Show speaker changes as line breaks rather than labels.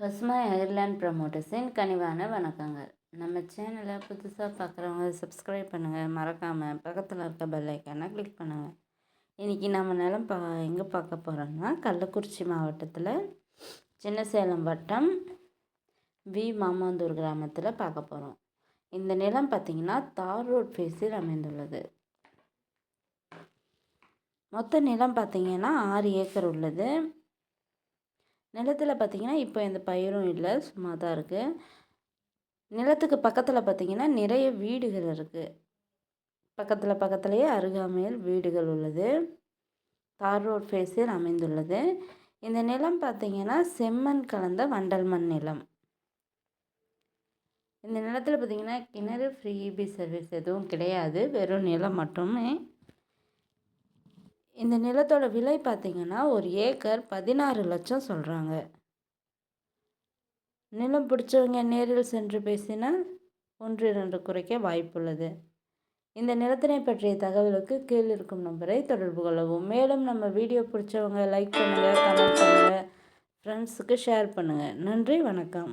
பசுமை அயர்லாண்ட் ப்ரமோட்டர்ஸின் கனிவான வணக்கங்கள். நம்ம சேனலை புதுசாக பார்க்குறவங்க சப்ஸ்கிரைப் பண்ணுங்கள் மறக்காமல் பக்கத்தில் இருக்க பெல் ஐக்கானை கிளிக் பண்ணுங்கள் இன்றைக்கி நம்ம நிலம் பா எங்கே பார்க்க போகிறோம்னா கள்ளக்குறிச்சி மாவட்டத்தில் சின்ன சேலம் வட்டம் வி. மாமாந்தூர் கிராமத்தில் பார்க்க போகிறோம் இந்த நிலம் பார்த்திங்கன்னா தார் ரோட் ஃபேஸில் அமைந்துள்ளது. மொத்த நிலம் பார்த்திங்கன்னா ஆறு ஏக்கர் உள்ளது. நிலத்தில் பார்த்திங்கன்னா இப்போ எந்த பயிரும் இல்லை. சும்மா தான் இருக்குது நிலத்துக்கு பக்கத்தில் பார்த்திங்கன்னா நிறைய வீடுகள் இருக்குது பக்கத்தில் பக்கத்துலேயே அருகாமையில் வீடுகள் உள்ளது. தார் ரோட் ஃபேஸில் அமைந்துள்ளது. இந்த நிலம் பார்த்திங்கன்னா செம்மண் கலந்த வண்டல் மண் நிலம். இந்த நிலத்தில் பார்த்திங்கன்னா கிணறு ஃப்ரீபி சர்வீஸ் எதுவும் கிடையாது. வெறும் நிலம் மட்டுமே. இந்த நிலத்தோட விலை பார்த்திங்கன்னா ஒரு ஏக்கர் பதினாறு லட்சம் சொல்கிறாங்க நிலம் பிடிச்சவங்க நேரில் சென்று பேசினால் ஒன்று இரண்டு குறைக்க வாய்ப்புள்ளது. இந்த நிலத்தினை பற்றிய தகவலுக்கு கீழ் இருக்கும் நம்பரை தொடர்பு கொள்ளவும். மேலும் நம்ம வீடியோ பிடிச்சவங்க லைக் பண்ணுங்கள் கமெண்ட் பண்ணுங்கள் ஃப்ரெண்ட்ஸுக்கு ஷேர் பண்ணுங்கள் நன்றி வணக்கம்.